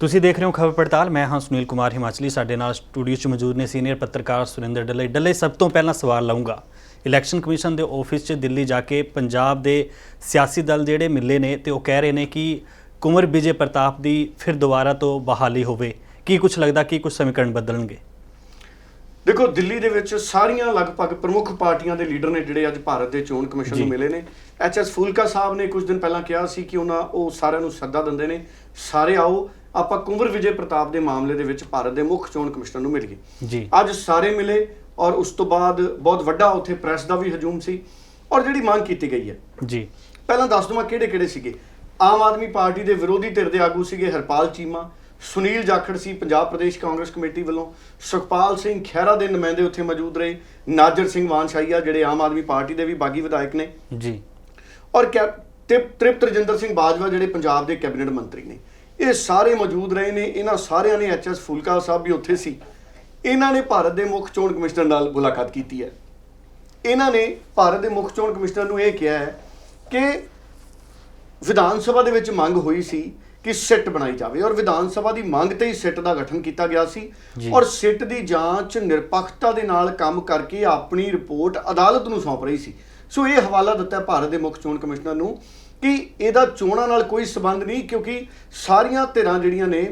ਤੁਸੀਂ ਦੇਖ ਰਹੇ ਹੋ ਖਬਰ ਪੜਤਾਲ। ਮੈਂ ਹਾਂ ਸੁਨੀਲ ਕੁਮਾਰ ਹਿਮਾਚਲੀ। ਸਾਡੇ ਨਾਲ ਸਟੂਡੀਓ 'ਚ ਮੌਜੂਦ ਨੇ ਸੀਨੀਅਰ ਪੱਤਰਕਾਰ ਸੁਰਿੰਦਰ ਡੱਲੇ ਡੱਲੇ ਸਭ ਤੋਂ ਪਹਿਲਾਂ ਸਵਾਲ ਲਾਉਂਗਾ ਇਲੈਕਸ਼ਨ ਕਮਿਸ਼ਨ ਦੇ ਆਫਿਸ 'ਚ ਦਿੱਲੀ ਜਾ ਕੇ ਪੰਜਾਬ ਦੇ ਸਿਆਸੀ ਦਲ ਜਿਹੜੇ ਮਿਲੇ ਨੇ ਤੇ ਉਹ ਕਹਿ ਰਹੇ ਨੇ ਕਿ ਕੁੰਵਰ ਵਿਜੇ ਪ੍ਰਤਾਪ ਦੀ ਫਿਰ ਦੁਬਾਰਾ ਤੋਂ ਬਹਾਲੀ ਹੋਵੇ। ਕੀ ਕੁਝ ਲੱਗਦਾ ਕੀ ਕੁਝ ਸਮੀਕਰਨ ਬਦਲਣਗੇ? ਦੇਖੋ ਦਿੱਲੀ ਦੇ ਵਿੱਚ ਸਾਰੀਆਂ ਲਗਭਗ ਪ੍ਰਮੁੱਖ ਪਾਰਟੀਆਂ ਦੇ ਲੀਡਰ ਨੇ ਜਿਹੜੇ ਅੱਜ ਭਾਰਤ ਦੇ ਚੋਣ ਕਮਿਸ਼ਨ ਨੂੰ। ਮਿਲੇ ਨੇ। ਐਚ ਐਸ ਫੂਲਕਾ ਸਾਹਿਬ ਨੇ ਕੁਝ ਦਿਨ ਪਹਿਲਾਂ ਕਿਹਾ ਸੀ ਕਿ ਉਹਨਾਂ ਉਹ ਸਾਰਿਆਂ ਨੂੰ ਸੱਦਾ ਦਿੰਦੇ ਨੇ। ਸਾਰੇ ਆਓ ਆਪਾਂ ਕੁੰਵਰ ਵਿਜੇ ਪ੍ਰਤਾਪ ਦੇ ਮਾਮਲੇ ਦੇ ਵਿੱਚ ਭਾਰਤ ਦੇ ਮੁੱਖ ਚੋਣ ਕਮਿਸ਼ਨਰ ਨੂੰ ਮਿਲੀਏ ਜੀ। ਅੱਜ ਸਾਰੇ ਮਿਲੇ ਔਰ ਉਸ ਤੋਂ ਬਾਅਦ ਬਹੁਤ ਵੱਡਾ ਉੱਥੇ ਪ੍ਰੈਸ ਦਾ ਵੀ ਹਜੂਮ ਸੀ ਔਰ ਜਿਹੜੀ ਮੰਗ ਕੀਤੀ ਗਈ ਹੈ। ਜੀ। ਪਹਿਲਾਂ ਦੱਸ ਦਵਾਂ ਕਿਹੜੇ ਕਿਹੜੇ ਸੀਗੇ। ਆਮ ਆਦਮੀ ਪਾਰਟੀ ਦੇ ਵਿਰੋਧੀ ਧਿਰ ਦੇ ਆਗੂ ਸੀਗੇ ਹਰਪਾਲ ਚੀਮਾ ਸੁਨੀਲ ਜਾਖੜ ਸੀ ਪੰਜਾਬ ਪ੍ਰਦੇਸ਼ ਕਾਂਗਰਸ ਕਮੇਟੀ ਵੱਲੋਂ ਸੁਖਪਾਲ ਸਿੰਘ ਖਹਿਰਾ ਦੇ ਨੁਮਾਇੰਦੇ ਉੱਥੇ ਮੌਜੂਦ ਰਹੇ ਨਾਜਰ ਸਿੰਘ ਵਾਨਸ਼ਾਹੀਆ ਜਿਹੜੇ ਆਮ ਆਦਮੀ ਪਾਰਟੀ ਦੇ ਵੀ ਬਾਗੀ ਵਿਧਾਇਕ ਨੇ। ਜੀ। ਔਰ ਤ੍ਰਿਪਤ ਰਜਿੰਦਰ ਸਿੰਘ ਬਾਜਵਾ ਜਿਹੜੇ ਪੰਜਾਬ ਦੇ ਕੈਬਨਿਟ ਮੰਤਰੀ ਨੇ। ਇਹ ਸਾਰੇ ਮੌਜੂਦ ਰਹੇ ਨੇ ਇਹਨਾਂ ਸਾਰਿਆਂ ਨੇ ਐਚਐਸ ਫੁਲਕਾ ਸਾਹਿਬ ਵੀ ਉੱਥੇ ਸੀ। ਇਹਨਾਂ ਨੇ ਭਾਰਤ ਦੇ ਮੁੱਖ ਚੋਣ ਕਮਿਸ਼ਨਰ ਨਾਲ ਮੁਲਾਕਾਤ ਕੀਤੀ ਹੈ। ਇਹਨਾਂ ਨੇ ਭਾਰਤ ਦੇ ਮੁੱਖ ਚੋਣ ਕਮਿਸ਼ਨਰ ਨੂੰ ਇਹ ਕਿਹਾ ਹੈ ਕਿ ਵਿਧਾਨ ਸਭਾ ਦੇ ਵਿੱਚ ਮੰਗ ਹੋਈ ਸੀ ਕਿ ਸਿੱਟ ਬਣਾਈ ਜਾਵੇ ਔਰ ਵਿਧਾਨ ਸਭਾ ਦੀ ਮੰਗ ਤੇ ਹੀ ਸਿੱਟ ਦਾ ਗਠਨ ਕੀਤਾ ਗਿਆ ਸੀ। ਔਰ ਸਿੱਟ ਦੀ ਜਾਂਚ ਨਿਰਪੱਖਤਾ ਦੇ ਨਾਲ ਕੰਮ ਕਰਕੇ ਆਪਣੀ ਰਿਪੋਰਟ ਅਦਾਲਤ ਨੂੰ ਸੌਂਪ ਰਹੀ ਸੀ। ਸੋ ਇਹ ਹਵਾਲਾ ਦਿੱਤਾ ਭਾਰਤ ਦੇ ਮੁੱਖ ਚੋਣ ਕਮਿਸ਼ਨਰ ਨੂੰ ਕਿ ਇਹਦਾ ਚੋਣਾਂ ਨਾਲ ਕੋਈ ਸਬੰਧ ਨਹੀਂ ਕਿਉਂਕਿ ਸਾਰੀਆਂ ਧਿਰਾਂ ਜਿਹੜੀਆਂ ਨੇ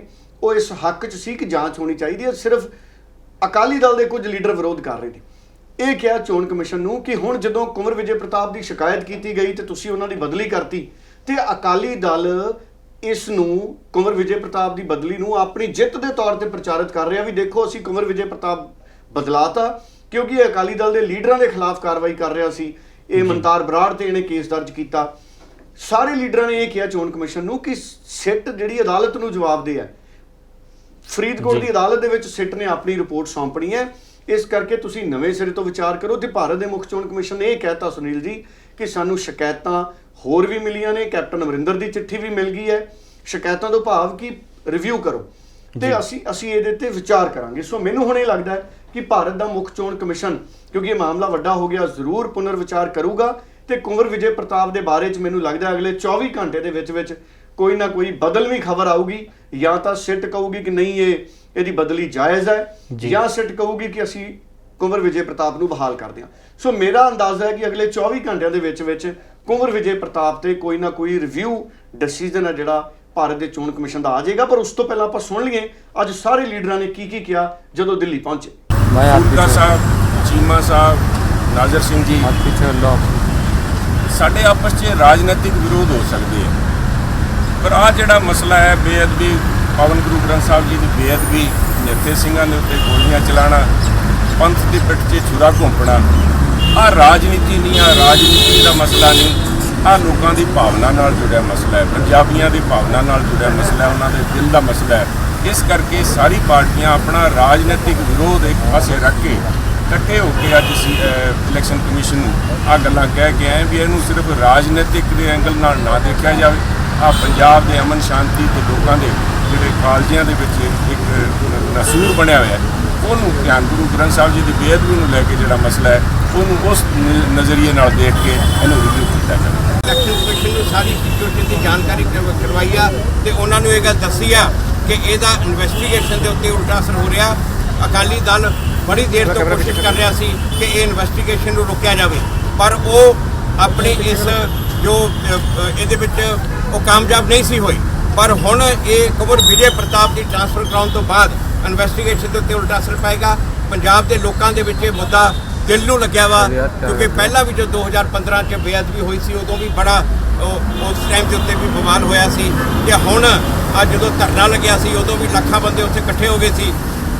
ਉਹ ਇਸ ਹੱਕ 'ਚ ਸੀ ਕਿ ਜਾਂਚ ਹੋਣੀ ਚਾਹੀਦੀ ਹੈ ਸਿਰਫ ਅਕਾਲੀ ਦਲ ਦੇ ਕੁਝ ਲੀਡਰ ਵਿਰੋਧ ਕਰ ਰਹੇ ਨੇ। ਇਹ ਕਿਹਾ ਚੋਣ ਕਮਿਸ਼ਨ ਨੂੰ ਕਿ ਹੁਣ ਜਦੋਂ ਕੁੰਵਰ ਵਿਜੇ ਪ੍ਰਤਾਪ ਦੀ ਸ਼ਿਕਾਇਤ ਕੀਤੀ ਗਈ ਤੇ ਤੁਸੀਂ ਉਹਨਾਂ ਦੀ ਬਦਲੀ ਕਰਤੀ ਤੇ ਅਕਾਲੀ ਦਲ ਇਸ ਨੂੰ ਕੁੰਵਰ ਵਿਜੇ ਪ੍ਰਤਾਪ ਦੀ ਬਦਲੀ ਨੂੰ ਆਪਣੀ ਜਿੱਤ ਦੇ ਤੌਰ ਤੇ ਪ੍ਰਚਾਰਿਤ ਕਰ ਰਿਹਾ ਵੀ ਦੇਖੋ ਅਸੀਂ ਕੁੰਵਰ ਵਿਜੇ ਪ੍ਰਤਾਪ ਬਦਲਾਤਾ ਕਿਉਂਕਿ ਇਹ ਅਕਾਲੀ ਦਲ ਦੇ ਲੀਡਰਾਂ ਦੇ ਖਿਲਾਫ ਕਾਰਵਾਈ ਕਰ ਰਿਹਾ ਸੀ। ਇਹ ਮਨਤਾਰ ਬਰਾੜ ਤੇ ਇਹਨੇ ਕੇਸ ਦਰਜ ਕੀਤਾ। ਸਾਰੇ ਲੀਡਰਾਂ ਨੇ ਇਹ ਕਿਹਾ ਚੋਣ ਕਮਿਸ਼ਨ ਨੂੰ ਕਿ ਸਿੱਟ ਜਿਹੜੀ ਅਦਾਲਤ ਨੂੰ ਜਵਾਬ ਦੇ ਹੈ। ਫਰੀਦਕੋਟ। ਦੀ ਅਦਾਲਤ ਦੇ ਵਿੱਚ ਸਿੱਟ ਨੇ ਆਪਣੀ ਰਿਪੋਰਟ ਸੌਂਪਣੀ ਹੈ। ਇਸ ਕਰਕੇ ਤੁਸੀਂ ਨਵੇਂ ਸਿਰੇ ਤੋਂ ਵਿਚਾਰ ਕਰੋ। ਤੇ ਭਾਰਤ ਦੇ ਮੁੱਖ ਚੋਣ ਕਮਿਸ਼ਨ ਨੇ ਇਹ ਕਹਿਤਾ ਸੁਨੀਲ ਜੀ ਕਿ ਸਾਨੂੰ ਸ਼ਿਕਾਇਤਾਂ ਹੋਰ ਵੀ ਮਿਲੀਆਂ ਨੇ ਕੈਪਟਨ ਅਮਰਿੰਦਰ ਦੀ ਚਿੱਠੀ ਵੀ ਮਿਲ ਗਈ ਹੈ। ਸ਼ਿਕਾਇਤਾਂ ਤੋਂ ਭਾਵ ਕਿ ਰਿਵਿਊ ਕਰੋ। ਤੇ। ਅਸੀਂ ਅਸੀਂ ਇਹਦੇ ਤੇ ਵਿਚਾਰ ਕਰਾਂਗੇ। ਸੋ ਮੈਨੂੰ ਹੁਣ ਇਹ ਲੱਗਦਾ ਹੈ ਕਿ ਭਾਰਤ ਦਾ ਮੁੱਖ ਚੋਣ ਕਮਿਸ਼ਨ ਕਿਉਂਕਿ ਇਹ ਮਾਮਲਾ ਵੱਡਾ ਹੋ ਗਿਆ ਜ਼ਰੂਰ ਪੁਨਰ ਵਿਚਾਰ ਕਰੂਗਾ। ਤੇ ਕੁੰਵਰ ਵਿਜੇ ਪ੍ਰਤਾਪ ਦੇ ਬਾਰੇ 'ਚ ਮੈਨੂੰ ਲੱਗਦਾ ਅਗਲੇ 24 ਘੰਟੇ ਦੇ ਵਿੱਚ ਵਿੱਚ ਕੋਈ ਨਾ ਕੋਈ ਬਦਲਵੀਂ ਖਬਰ ਆਊਗੀ ਜਾਂ ਤਾਂ ਸਿੱਟ ਕਹੂਗੀ ਕਿ ਨਹੀਂ ਇਹ ਇਹਦੀ ਬਦਲੀ ਜਾਇਜ਼ ਹੈ ਜਾਂ। ਸਿੱਟ ਕਹੂਗੀ ਕਿ ਅਸੀਂ ਕੁੰਵਰ ਵਿਜੇ ਪ੍ਰਤਾਪ ਨੂੰ ਬਹਾਲ ਕਰਦੇ ਹਾਂ ਸੋ ਮੇਰਾ ਅੰਦਾਜ਼ਾ ਹੈ ਕਿ ਅਗਲੇ 24 ਘੰਟਿਆਂ ਦੇ ਵਿੱਚ ਵਿੱਚ ਕੁੰਵਰ ਵਿਜੇ ਪ੍ਰਤਾਪ ਤੇ ਕੋਈ ਨਾ ਕੋਈ ਰਿਵਿਊ ਡਿਸੀਜਨ ਹੈ ਜਿਹੜਾ ਭਾਰਤ ਦੇ ਚੋਣ ਕਮਿਸ਼ਨ ਦਾ ਆ ਜਾਏਗਾ ਪਰ ਉਸ ਤੋਂ ਪਹਿਲਾਂ ਆਪਾਂ ਸੁਣ ਲਈਏ ਅੱਜ ਸਾਰੇ ਲੀਡਰਾਂ ਨੇ ਕੀ ਕੀ ਕਿਹਾ ਜਦੋਂ ਦਿੱਲੀ ਪਹੁੰਚੇ। ਮੈਂ ਆਪਕਾ ਸਾਹਿਬ ਚੀਮਾ ਸਾਹਿਬ ਨਾਜ਼ਰ ਸਿੰਘ ਜੀ। ਆਪਕੀ ਚੋਣ ਲੋਕ ਸਾਡੇ ਆਪਸ 'ਚ ਰਾਜਨੀਤਿਕ ਵਿਰੋਧ ਹੋ ਸਕਦੇ ਆ। ਪਰ ਆ ਜਿਹੜਾ ਮਸਲਾ ਹੈ, ਬੇਅਦਬੀ, ਪਵਨ ਗੁਰੂ ਗ੍ਰੰਥ ਸਾਹਿਬ ਜੀ ਦੀ ਬੇਅਦਬੀ ਨਿਹੱਥੇ ਸਿੰਘਾਂ ਦੇ ਉੱਤੇ ਗੋਲੀਆਂ ਚਲਾਣਾ, ਪੰਥ ਦੀ ਪਿੱਠ 'ਚ ਛੁਰਾ ਘੁੰਪਣਾ ਆ ਰਾਜਨੀਤੀ ਨਹੀਂ ਆ ਰਾਜਨੀਤੀ ਦਾ ਮਸਲਾ ਨਹੀਂ ਆ ਲੋਕਾਂ ਦੀ ਭਾਵਨਾ ਨਾਲ ਜੁੜਿਆ ਮਸਲਾ ਹੈ, ਪੰਜਾਬੀਆਂ ਦੀ ਭਾਵਨਾ ਨਾਲ ਜੁੜਿਆ ਮਸਲਾ ਹੈ, ਉਹਨਾਂ ਦੇ ਦਿਲ ਦਾ ਮਸਲਾ ਹੈ। ਇਸ ਕਰਕੇ ਸਾਰੀ ਪਾਰਟੀਆਂ ਆਪਣਾ ਰਾਜਨੀਤਿਕ ਵਿਰੋਧ ਇੱਕ ਪਾਸੇ ਰੱਖ ਕੇ ਇਕੱਠੇ ਹੋ ਕੇ ਅੱਜ ਇਲੈਕਸ਼ਨ ਕਮਿਸ਼ਨ ਨੂੰ ਆ ਗੱਲਾਂ ਕਹਿ ਕੇ ਆਏ ਵੀ ਇਹਨੂੰ ਸਿਰਫ ਰਾਜਨੀਤਿਕ ਦੇ ਐਂਗਲ ਨਾਲ ਨਾ ਦੇਖਿਆ ਜਾਵੇ। ਆ ਪੰਜਾਬ ਦੇ ਅਮਨ ਸ਼ਾਂਤੀ ਤੇ ਲੋਕਾਂ ਦੇ ਜਿਹੜੇ ਕਾਲਜਿਆਂ ਦੇ ਵਿੱਚ ਇੱਕ ਨਸੂਰ ਬਣਿਆ ਹੋਇਆ ਹੈ, ਉਹਨੂੰ ਧਿਆਨ ਗੁਰੂ ਗ੍ਰੰਥ ਸਾਹਿਬ ਜੀ ਦੀ ਬੇਅਦਬੀ ਨੂੰ ਲੈ ਕੇ ਜਿਹੜਾ ਮਸਲਾ ਹੈ, ਉਹਨੂੰ ਉਸ ਨਜ਼ਰੀਏ ਨਾਲ ਦੇਖ ਕੇ ਇਹਨੂੰ ਰਿਵਿਊ ਕੀਤਾ ਜਾਵੇ। ਇਲੈਕਸ਼ਨ ਕਮਿਸ਼ਨ ਨੂੰ ਸਾਰੀ ਸਿਚੁਏਸ਼ਨ ਦੀ ਜਾਣਕਾਰੀ ਕਰਵਾਈ ਆ ਤੇ ਉਹਨਾਂ ਨੂੰ ਇਹ ਗੱਲ ਦੱਸੀ ਆ ਕਿ ਇਹਦਾ ਇਨਵੈਸਟੀਗੇਸ਼ਨ ਦੇ ਉੱਤੇ ਉਲਟਾ ਅਸਰ ਹੋ ਰਿਹਾ। ਅਕਾਲੀ ਦਲ ਬੜੀ ਦੇਰ ਤੋਂ ਕੋਸ਼ਿਸ਼ ਕਰ ਰਿਹਾ ਸੀ ਕਿ ਇਹ ਇਨਵੈਸਟੀਗੇਸ਼ਨ ਨੂੰ ਰੋਕਿਆ ਜਾਵੇ। ਪਰ ਉਹ ਆਪਣੀ ਇਸ ਜੋ ਇਹਦੇ ਵਿੱਚ ਉਹ ਕਾਮਯਾਬ ਨਹੀਂ ਸੀ ਹੋਈ। ਪਰ ਹੁਣ ਇਹ ਕੁੰਵਰ ਵਿਜੇ ਪ੍ਰਤਾਪ ਦੀ ਟ੍ਰਾਂਸਫਰ ਕਰਾਉਣ ਤੋਂ ਬਾਅਦ ਇਨਵੈਸਟੀਗੇਸ਼ਨ ਦੇ ਉੱਤੇ ਉਲਟਾ ਅਸਰ ਪਏਗਾ। ਪੰਜਾਬ ਦੇ ਲੋਕਾਂ ਦੇ ਵਿੱਚ ਇਹ ਮੁੱਦਾ ਦਿਲ ਨੂੰ ਲੱਗਿਆ ਵਾ ਕਿਉਂਕਿ ਪਹਿਲਾਂ ਵੀ ਜੋ 2015 ਚ ਬੇਅਦਬੀ ਹੋਈ ਸੀ ਉਦੋਂ ਵੀ ਬੜਾ ਉਸ ਟਾਈਮ ਦੇ ਉੱਤੇ ਵੀ ਬਵਾਲ ਹੋਇਆ ਸੀ। ਤੇ ਹੁਣ ਅੱਜ ਜਦੋਂ ਧਰਨਾ ਲੱਗਿਆ ਸੀ ਉਦੋਂ ਵੀ ਲੱਖਾਂ ਬੰਦੇ ਉੱਥੇ ਇਕੱਠੇ ਹੋ ਗਏ ਸੀ।